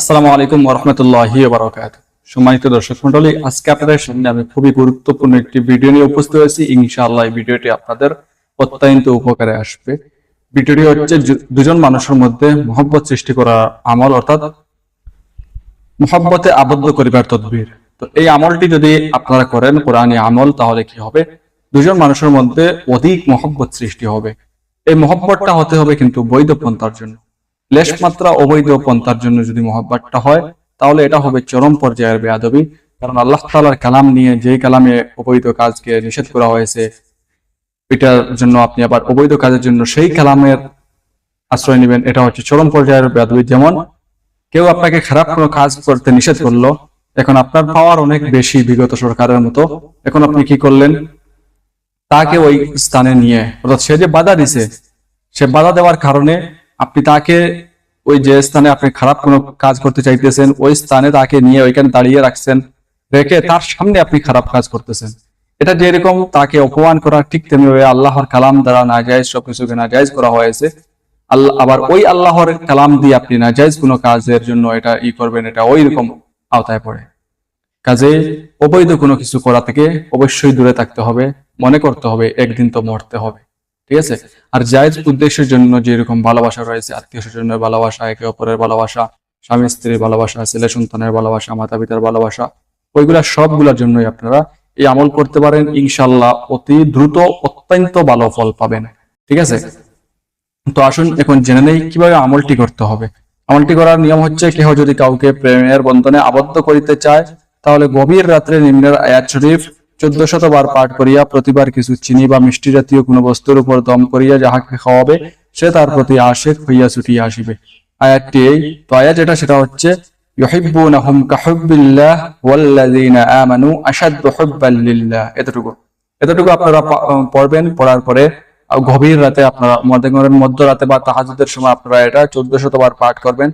আসসালামু আলাইকুম ওরহমতুল্লাহি বারকাত সম্মানিত দর্শক মন্ডলী আজকে আপনাদের সামনে আমি খুবই গুরুত্বপূর্ণ একটি ভিডিও নিয়ে উপস্থিত হয়েছি। ইনশাআল্লাহ এই ভিডিওটি আপনাদের অত্যন্ত উপকারে আসবে। ভিডিওটি হচ্ছে দুজন মানুষের মধ্যে মহব্বত সৃষ্টি করা আমল, অর্থাৎ মহব্বতে আবদ্ধ করিবার তদবির। তো এই আমলটি যদি আপনারা করেন, কোরআনী আমল, তাহলে কি হবে? দুজন মানুষের মধ্যে অধিক মহব্বত সৃষ্টি হবে। এই মহব্বতটা হতে হবে কিন্তু বৈধ পন্থার জন্য। লেশ মাত্রা অবৈধ পন্থার জন্য যদি মহব্বতটা হয়, তাহলে এটা হবে চরম পর্যায়ের বেয়াদবি। কারণ আল্লাহ তাআলার কালাম নিয়ে, যেই কালামে অবৈধ কাজকে নিষেধ করা হয়েছে, এটার জন্য আপনি আবার অবৈধ কাজের জন্য সেই কালামের আশ্রয় নেবেন, এটা হচ্ছে চরম পর্যায়ের বেয়াদবি। যেমন, কেউ আপনাকে খারাপ কোনো কাজ করতে নিষেধ করল, এখন আপনার পাওয়ার অনেক বেশি বিগত সরকারের মতো। এখন আপনি কি করলেন? তাকে ওই স্থানে নিয়ে, অর্থাৎ সে যে বাধা দিছে, সে বাধা দেওয়ার কারণে আপনি তাকে ওই যে স্থানে আপনি খারাপ কোনো কাজ করতে চাইতেছেন, ওই স্থানে তাকে নিয়ে ওইখানে দাঁড়িয়ে রাখছেন, রেখে তার সামনে আপনি খারাপ কাজ করতেছেন। এটা যেরকম তাকে অপমান করা, ঠিক তেমনি আল্লাহর কালাম দ্বারা না যায় সবকিছুকে না জায়েজ করা হয়েছে। আল্লাহ, আবার ওই আল্লাহর কালাম দিয়ে আপনি না জায়েজ কোনো কাজের জন্য এটা ই করবেন, এটা ওই রকম আওতায় পড়ে। কাজে অবৈধ কোনো কিছু করা থেকে অবশ্যই দূরে থাকতে হবে, মনে করতে হবে, একদিন তো মরতে হবে। ঠিক আছে? আর জায়েজ উদ্দেশ্যের জন্য যেরকম ভালোবাসা রয়েছে আত্মীয় স্বজনের ভালোবাসা, একে অপরের ভালোবাসা, স্বামী স্ত্রীর ভালোবাসা, ছেলে সন্তানের ভালোবাসা মাতা পিতার ভালোবাসা, ওইগুলা সবগুলোর জন্যই আপনারা এই আমল করতে পারেন। ইনশাল্লাহ অতি দ্রুত, অত্যন্ত ভালো ফল পাবেন। ঠিক আছে? তো আসুন, এখন জেনে নেই কীভাবে আমলটি করতে হবে। আমলটি করার নিয়ম হচ্ছে, কেহ যদি কাউকে প্রেমের বন্ধনে আবদ্ধ করিতে চায়, তাহলে গভীর রাত্রে নিম্নের আয়াত শরীফ চোদ্দ শতবার পাঠ করিয়া প্রতিবার কিছু চিনি বা মিষ্টি জাতীয় কোনো বস্তুর উপর দম করিয়া যাহাকে খাওয়াবে, সে তার প্রতি আশেক হইয়া ছুটিয়া আসিবে। আয়াতটি এই, তো আয়াত যেটা, সেটা হচ্ছে এতটুকু। আপনারা পড়বেন, পড়ার পরে গভীর রাতে আপনারা মধ্যে রাতে বা সময় আপনারা এটা চোদ্দ পাঠ করবেন।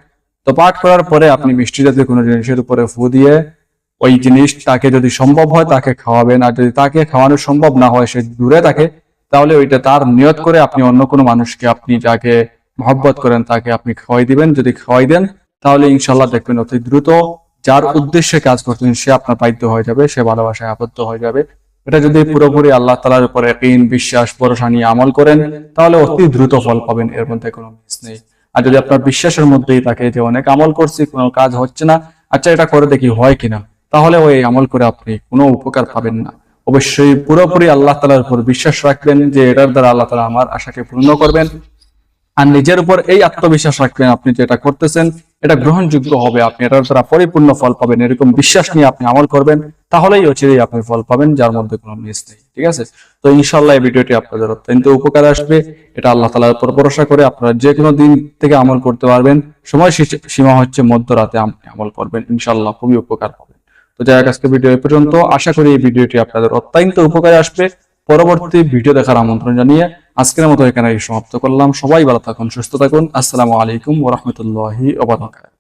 তো পাঠ করার পরে আপনি মিষ্টি জাতীয় কোনো জিনিসের উপরে ফু দিয়ে ওই জিনিস তাকে যদি সম্ভব হয় তাকে খাওয়াবেন, আর যদি তাকে খাওয়ানো সম্ভব না হয় সে দূরে থাকে, তাহলে ওইটা তার নিয়ত করে আপনি অন্য কোনো মানুষকে আপনি যাকে মহব্বত করেন তাকে আপনি খাওয়াই দিবেন। যদি খাওয়াই দেন, তাহলে ইনশাল্লাহ দেখবেন অতি দ্রুত যার উদ্দেশ্যে কাজ করছেন সে আপনার বাধ্য হয়ে যাবে, সে ভালোবাসায় আবদ্ধ হয়ে যাবে। এটা যদি পুরোপুরি আল্লাহ তালার উপরে ঋণ বিশ্বাস, ভরসা নিয়ে আমল করেন, তাহলে অতি দ্রুত ফল পাবেন, এর মধ্যে কোনো মিস নেই। আর যদি আপনার বিশ্বাসের মধ্যেই থাকে যে অনেক আমল করছি, কোনো কাজ হচ্ছে না আচ্ছা এটা করে দেখি হয় কিনা। তাহলে ওই আমল করে আপনি কোনো উপকার পাবেন না। অবশ্যই পুরোপুরি আল্লাহ তালার উপর বিশ্বাস রাখবেন যে এটার দ্বারা আল্লাহ তালা আমার আশাকে পূর্ণ করবেন। আর নিজের উপর এই আত্মবিশ্বাস রাখবেন আপনি যেটা করতেছেন, এটা গ্রহণযোগ্য হবে। আপনি এটার দ্বারা পরিপূর্ণ ফল পাবেন। এরকম বিশ্বাস নিয়ে আপনি আমল করবেন, তাহলেই অচিরেই আপনি ফল পাবেন, যার মধ্যে কোনো মিস নেই। ঠিক আছে? তো ইনশাল্লাহ এই ভিডিওটি আপনাদের অত্যন্ত উপকার আসবে। এটা আল্লাহ তালার উপর ভরসা করে আপনারা যে কোনো দিন থেকে আমল করতে পারবেন। সময় সীমা হচ্ছে মধ্যরাতে আপনি আমল করবেন। ইনশাল্লাহ খুবই উপকার পাবেন তো যাই হোক আজকে ভিডিও এই পর্যন্ত। আশা করি এই ভিডিওটি আপনাদের অত্যন্ত উপকারে আসবে। পরবর্তী ভিডিও দেখার আমন্ত্রণ জানিয়ে আজকের মতো এখানে সমাপ্ত করলাম। সবাই ভালো থাকুন, সুস্থ থাকুন। আসসালামু আলাইকুম ওরহমতুল্লাহি ওবরাকাত